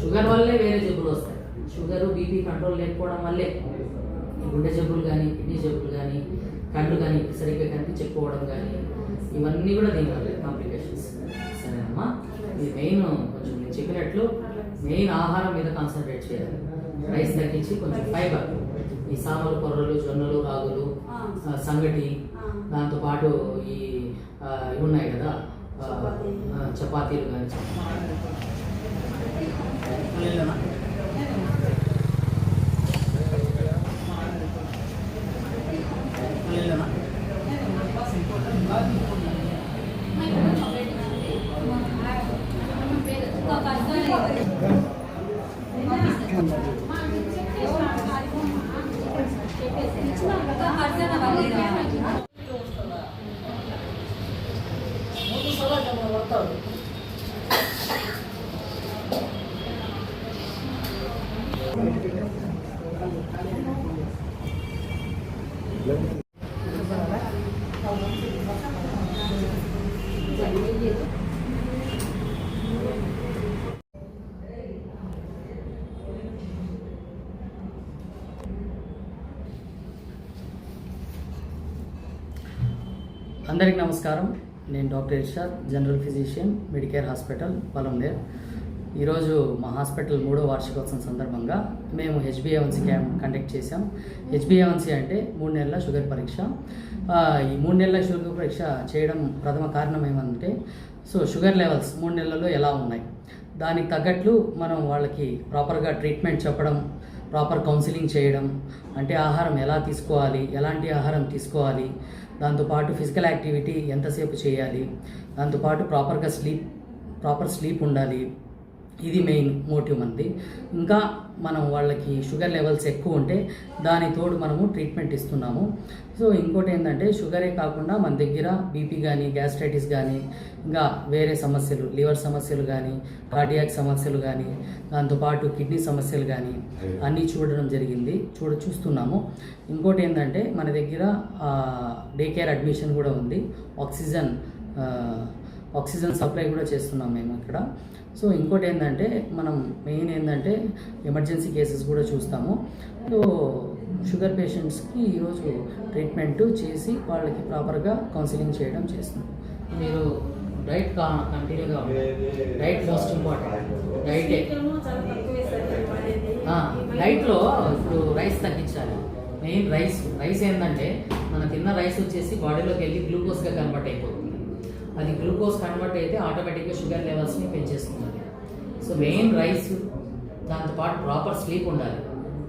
Sugar వల్లే వేరే జబ్బులు వస్తాయి. షుగర్ బీపీ కంట్రోల్ లేకపోవడం వల్లే గుండె జబ్బులు కానీ కిడ్నీ జబ్బులు కానీ కళ్ళు కానీ సరిగ్గా కనిపించకపోవడం కానీ ఇవన్నీ కూడా దీనివల్ల కాంప్లికేషన్స్ సరేనమ్మా ఇది మెయిన్ కొంచెం నేను చెప్పినట్లు మెయిన్ ఆహారం మీద కాన్సన్ట్రేట్ చేయాలి. రైస్ తగ్గించి కొంచెం ఫైబర్ ఈ సామలు కొర్రలు జొన్నలు రాగులు సంగటి దాంతోపాటు ఈ ఉన్నాయి కదా. ఆ, ఆ, చపాతీలు కానీ అందరికీ నమస్కారం. నేను doctor Irshad general physician Medicare hospital పొలంనేర్ ఈరోజు మా హాస్పిటల్ మూడో వార్షికోత్సవం సందర్భంగా మేము హెచ్బిఏవన్సీ క్యాంప్ కండక్ట్ చేశాం. హెచ్బిఏవన్సీ అంటే మూడు నెలల షుగర్ పరీక్ష. ఈ మూడు నెలల షుగర్ పరీక్ష చేయడం ప్రథమ కారణం ఏమంటే సో షుగర్ లెవెల్స్ మూడు నెలల్లో ఎలా ఉన్నాయి? దానికి తగ్గట్లు మనం వాళ్ళకి ప్రాపర్గా ట్రీట్మెంట్ చెప్పడం ప్రాపర్ కౌన్సిలింగ్ చేయడం అంటే ఆహారం ఎలా తీసుకోవాలి ఎలాంటి ఆహారం తీసుకోవాలి దాంతోపాటు ఫిజికల్ యాక్టివిటీ ఎంతసేపు చేయాలి దాంతోపాటు ప్రాపర్గా స్లీప్ ప్రాపర్ స్లీప్ ఉండాలి. ఇది మెయిన్ మోటివ్ మనది ఇంకా మనం వాళ్ళకి షుగర్ లెవెల్స్ ఎక్కువ ఉంటే దాని తోడు మనము ట్రీట్మెంట్ ఇస్తున్నాము. సో ఇంకోటి ఏంటంటే షుగరే కాకుండా మన దగ్గర బీపీ కానీ గ్యాస్ట్రైటిస్ కానీ ఇంకా వేరే సమస్యలు లివర్ సమస్యలు కానీ కార్డియాక్ సమస్యలు కానీ దాంతోపాటు కిడ్నీ సమస్యలు కానీ అన్నీ చూడడం జరిగింది. చూడ చూస్తున్నాము. ఇంకోటి ఏంటంటే మన దగ్గర డే కేర్ అడ్మిషన్ కూడా ఉంది. ఆక్సిజన్ ఆక్సిజన్ సప్లై కూడా చేస్తున్నాం మేము ఇక్కడ సో ఇంకోటి ఏంటంటే మనం మెయిన్ ఏంటంటే ఎమర్జెన్సీ కేసెస్ కూడా చూస్తాము. సో షుగర్ పేషెంట్స్కి ఈరోజు ట్రీట్మెంట్ చేసి వాళ్ళకి ప్రాపర్గా కౌన్సిలింగ్ చేయడం చేస్తున్నాం. మీరు డైట్ కంటిన్యూగా డైట్ మోస్ట్ ఇంపార్టెంట్ డైటే. డైట్లో ఇప్పుడు రైస్ తగ్గించాలి. మెయిన్ రైస్ రైస్ ఏంటంటే మన తిన్న రైస్ వచ్చేసి బాడీలోకి వెళ్ళి గ్లూకోజ్గా కన్వర్ట్ అయిపోతుంది. అది గ్లూకోజ్ కన్వర్ట్ అయితే ఆటోమేటిక్గా షుగర్ లెవెల్స్ని పెంచేస్తుంది. సో మెయిన్ రైస్ దాంతోపాటు ప్రాపర్ స్లీప్ ఉండాలి.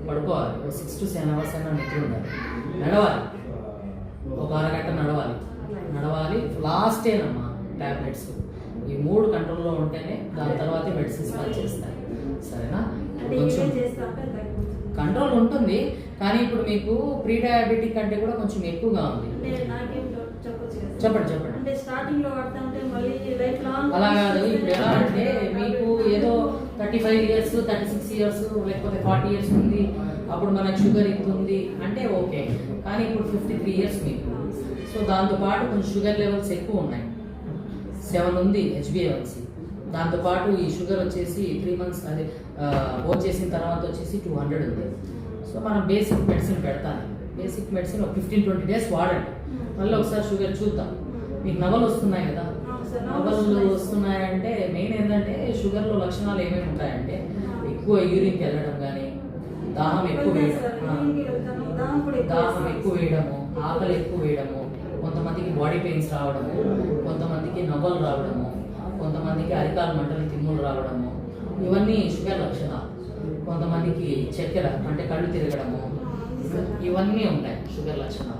పడుకోవాలి. సిక్స్ టు సెవెన్ అవర్స్ అయినా నిద్ర ఉండాలి. నడవాలి. ఒక అరగంట నడవాలి. నడవాలి. లాస్టేనమ్మా టాబ్లెట్స్ ఈ మూడు కంట్రోల్లో ఉంటేనే దాని తర్వాత మెడిసిన్స్ పనిచేస్తాయి సరేనా? కొంచెం కంట్రోల్ ఉంటుంది. కానీ ఇప్పుడు మీకు ప్రీ డయాబెటిక్ అంటే కూడా కొంచెం ఎక్కువగా ఉంది. చెప్పండి చెప్పండి. అంటే స్టార్టింగ్లో వాడుతా ఉంటే మళ్ళీ లైఫ్ లాంగ్ అలా కాదు ఇప్పుడు ఎలా అంటే మీకు ఏదో thirty five years thirty six years లేకపోతే ఫార్టీ ఇయర్స్ ఉంది అప్పుడు మనకు షుగర్ ఇంత ఉంది అంటే ఓకే కానీ ఇప్పుడు ఫిఫ్టీ త్రీ ఇయర్స్ మీకు సో దాంతోపాటు కొంచెం షుగర్ లెవెల్స్ ఎక్కువ ఉన్నాయి. సెవెన్ ఉంది హెచ్బిఏవన్సీ దాంతోపాటు ఈ షుగర్ వచ్చేసి త్రీ మంత్స్ అదే ఓన్ చేసిన తర్వాత వచ్చేసి టూ హండ్రెడ్ ఉంది. సో మనం బేసిక్ మెడిసిన్ పెడతాను. బేసిక్ మెడిసిన్ ఒక ఫిఫ్టీన్ ట్వంటీ డేస్ వాడండి. మళ్ళీ ఒకసారి షుగర్ చూద్దాం. మీకు నవలు వస్తున్నాయి కదా. నవలు వస్తున్నాయంటే మెయిన్ ఏంటంటే షుగర్లో లక్షణాలు ఏమేమి ఉంటాయంటే ఎక్కువ యూరిన్కి వెళ్ళడం కానీ దాహం ఎక్కువ వేయడం. దాహం ఎక్కువ వేయడము ఆకలి ఎక్కువ వేయడము కొంతమందికి బాడీ పెయిన్స్ రావడము కొంతమందికి నవ్వలు రావడము కొంతమందికి అరికాలు మంటలు తిమ్ములు రావడము ఇవన్నీ షుగర్ లక్షణాలు. కొంతమందికి చక్కెర అంటే కళ్ళు తిరగడము ఇవన్నీ ఉంటాయి షుగర్ లక్షణాలు.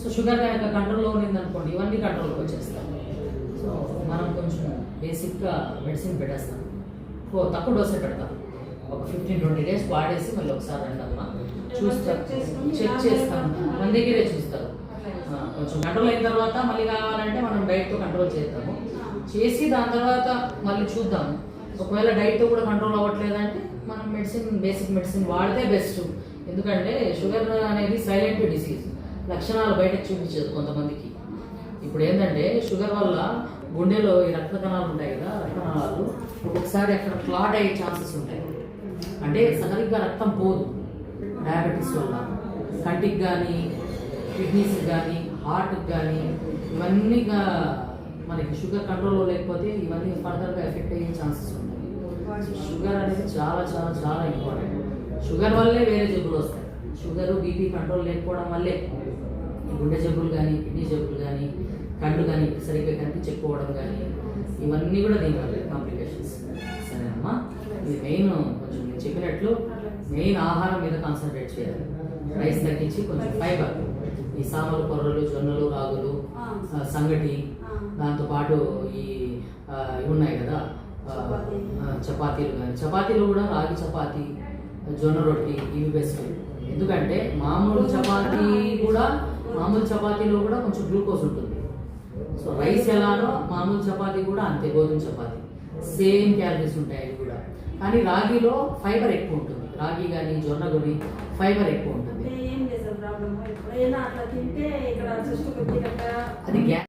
సో షుగర్ కనుక కంట్రోల్లో ఉన్నది అనుకోండి ఇవన్నీ కంట్రోల్కి వచ్చేస్తాయి. సో మనం కొంచెం బేసిక్గా మెడిసిన్ పెట్టేస్తాం. ఓ తక్కువ డోసే పెడతాం. ఒక ఫిఫ్టీన్ ట్వంటీ డేస్ వాడేసి మళ్ళీ ఒకసారి రండి అమ్మా చూస్తారు చెక్ చేస్తాం. మన దగ్గరే చూస్తారు. కొంచెం కంట్రోల్ అయిన తర్వాత మళ్ళీ కావాలంటే మనం డైట్తో కంట్రోల్ చేద్దాము. చేసి దాని తర్వాత మళ్ళీ చూద్దాము ఒకవేళ డైట్తో కూడా కంట్రోల్ అవ్వట్లేదంటే మనం మెడిసిన్ బేసిక్ మెడిసిన్ వాడితే బెస్ట్. ఎందుకంటే షుగర్ అనేది సైలెంట్ డిసీజ్. లక్షణాలు బయటకు చూపించదు కొంతమందికి. ఇప్పుడు ఏంటంటే షుగర్ వల్ల గుండెలో ఈ రక్త కణాలు ఉంటాయి కదా రక్త కణాలు ఒక్కొక్కసారి అక్కడ క్లాట్ అయ్యే ఛాన్సెస్ ఉంటాయి. అంటే సరిగ్గా రక్తం పోదు డయాబెటీస్ వల్ల. కంటికి కానీ కిడ్నీస్కి కానీ హార్ట్కి కానీ ఇవన్నీగా మనకి షుగర్ కంట్రోల్లో లేకపోతే ఇవన్నీ ఫర్దర్గా ఎఫెక్ట్ అయ్యే ఛాన్సెస్ ఉంటాయి. షుగర్ అనేది చాలా చాలా చాలా ఇంపార్టెంట్. షుగర్ వల్లే వేరే జబ్బులు వస్తాయి. షుగర్ బీపీ కంట్రోల్ లేకపోవడం వల్లే ఈ గుండె జబ్బులు కానీ కిడ్నీ జబ్బులు కానీ కళ్ళు కానీ సరిగ్గా కనిపించకపోవడం కానీ ఇవన్నీ కూడా దీనివల్ల కాంప్లికేషన్స్ సరేనమ్మా ఇది మెయిన్ కొంచెం నేను చెప్పినట్లు మెయిన్ ఆహారం మీద కాన్సన్ట్రేట్ చేయాలి. రైస్ తగ్గించి కొంచెం ఫైబర్ ఈ సామలు కొర్రలు జొన్నలు రాగులు సంగటి. దాంతోపాటు ఈ ఉన్నాయి కదా చపాతీలు. కానీ చపాతీలు కూడా రాగి చపాతీ జొన్న రొట్టి ఇవి బెస్ట్ ఎందుకంటే మామూలు చపాతీ కూడా మామూలు చపాతీలో కూడా కొంచెం గ్లూకోజ్ ఉంటుంది. సో రైస్ ఎలానో మామూలు చపాతీ కూడా అంతే గోధుమ చపాతీ. సేమ్ క్యాలరీస్ ఉంటాయి అవి కూడా. కానీ రాగిలో ఫైబర్ ఎక్కువ ఉంటుంది. రాగి కానీ జొన్న కానీ ఫైబర్ ఎక్కువ ఉంటుంది. అంటే ఏం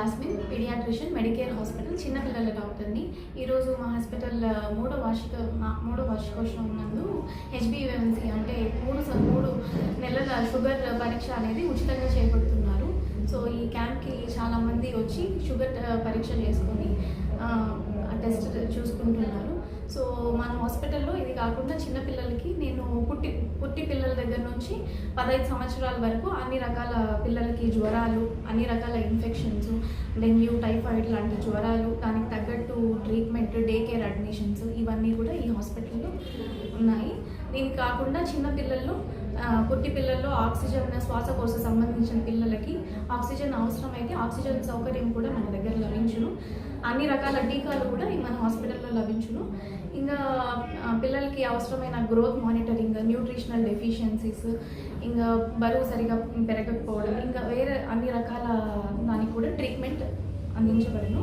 జాస్మిన్ పీడియాట్రిషియన్ మెడికేర్ హాస్పిటల్ చిన్నపిల్లల డాక్టర్ని. ఈరోజు మా హాస్పిటల్ మూడో వార్షిక మా- మూడో వార్షికోత్సవం నందు హెచ్బిఎంసి అంటే మూడు స- మూడు నెలల షుగర్ పరీక్ష అనేది ఉచితంగా చేపడుతుంది. సో ఈ క్యాంప్కి చాలామంది వచ్చి షుగర్ పరీక్ష చేసుకొని టెస్ట్ చూసుకుంటున్నారు. సో మన హాస్పిటల్లో ఇది కాకుండా చిన్నపిల్లలకి నేను పుట్టి పుట్టి పిల్లల దగ్గర నుంచి పదహైదు సంవత్సరాల వరకు అన్ని రకాల పిల్లలకి జ్వరాలు అన్ని రకాల ఇన్ఫెక్షన్స్ డెంగ్యూ టైఫాయిడ్ లాంటి జ్వరాలు దానికి తగ్గట్టు ట్రీట్మెంట్ డే కేర్ అడ్మిషన్స్ ఇవన్నీ కూడా ఈ హాస్పిటల్లో ఉన్నాయి. దీనికి కాకుండా చిన్నపిల్లల్లో పుట్టి పిల్లల్లో ఆక్సిజన్ శ్వాసకోశ సంబంధించిన పిల్లలకి ఆక్సిజన్ అవసరమైతే ఆక్సిజన్ సౌకర్యం కూడా మన దగ్గర లభించును. అన్ని రకాల టీకాలు కూడా మన హాస్పిటల్లో లభించును. ఇంకా పిల్లలకి అవసరమైన గ్రోత్ మానిటరింగ్ న్యూట్రిషనల్ డెఫిషియన్సీస్ ఇంకా బరువు సరిగా పెరగకపోవడం ఇంకా వేరే అన్ని రకాల దానికి కూడా ట్రీట్మెంట్ అందించబడును.